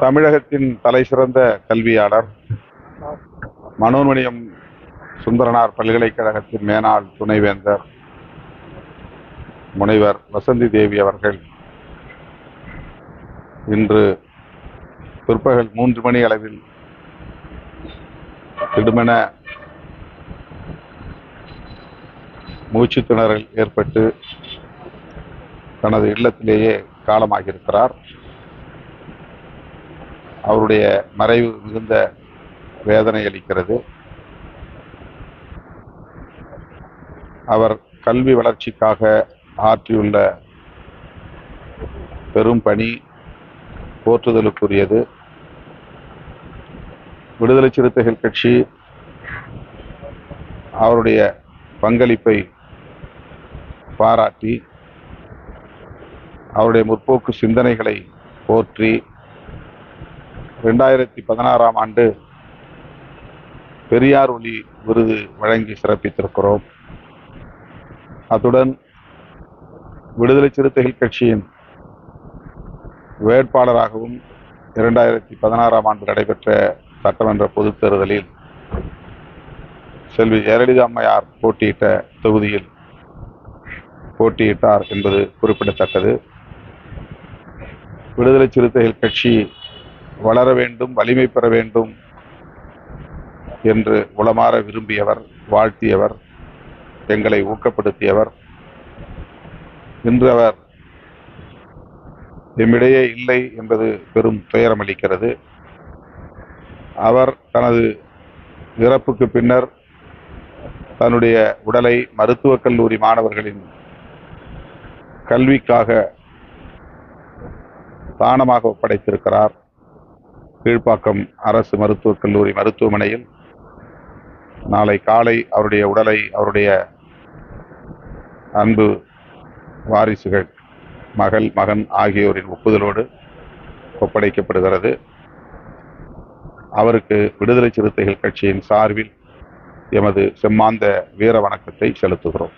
தமிழகத்தின் தலை சிறந்த கல்வியாளர். மனோன்மணியம் சுந்தரனார் பல்கலைக்கழகத்தின் மேனாள் துணைவேந்தர் முனைவர் வசந்தி தேவி அவர்கள். இன்று பிற்பகல் மூன்று மணி அளவில் திடுமென மூச்சு திணறல் ஏற்பட்டு தனது இல்லத்திலேயே காலமாகியிருக்கிறார். அவருடைய மறைவு மிகுந்த வேதனை அளிக்கிறது. அவர் கல்வி வளர்ச்சிக்காக ஆற்றியுள்ள பெரும் பணி போற்றுதலுக்குரியது. விடுதலை சிறுத்தைகள் கட்சி அவருடைய பங்களிப்பை பாராட்டி அவருடைய முற்போக்கு சிந்தனைகளை போற்றி ரெண்டாயிரத்தி பதினாறாம் ஆண்டு பெரியார் ஒளி விருது வழங்கி சிறப்பித்திருக்கிறோம். அத்துடன் விடுதலை சிறுத்தைகள் கட்சியின் வேட்பாளராகவும் இரண்டாயிரத்தி பதினாறாம் ஆண்டு நடைபெற்ற சட்டமன்ற பொதுத் தேர்தலில் செல்வி ஜெயலலிதா அம்மையார் போட்டியிட்ட தொகுதியில் போட்டியிட்டார் என்பது குறிப்பிடத்தக்கது. விடுதலை சிறுத்தைகள் கட்சி வளர வேண்டும் வலிமை பெற வேண்டும் என்று உளமாற விரும்பியவர் வாழ்த்தியவர் எங்களை ஊக்கப்படுத்தியவர். இன்று அவர் எம்மிடையே இல்லை என்பது பெரும் துயரமளிக்கிறது அவர் தனது இறப்புக்கு பின்னர் தன்னுடைய உடலை மருத்துவக் கல்லூரி மாணவர்களின் கல்விக்காக தானமாக ஒப்படைத்திருக்கிறார். கீழ்ப்பாக்கம் அரசு மருத்துவக் கல்லூரி மருத்துவமனையில் நாளை காலை அவருடைய உடலை அவருடைய அன்பு வாரிசுகள் மகள் மகன் ஆகியோரின் ஒப்புதலோடு ஒப்படைக்கப்படுகிறது. அவருக்கு விடுதலை சிறுத்தைகள் கட்சியின் சார்பில் எமது செம்மாந்த வீர வணக்கத்தை செலுத்துகிறோம்.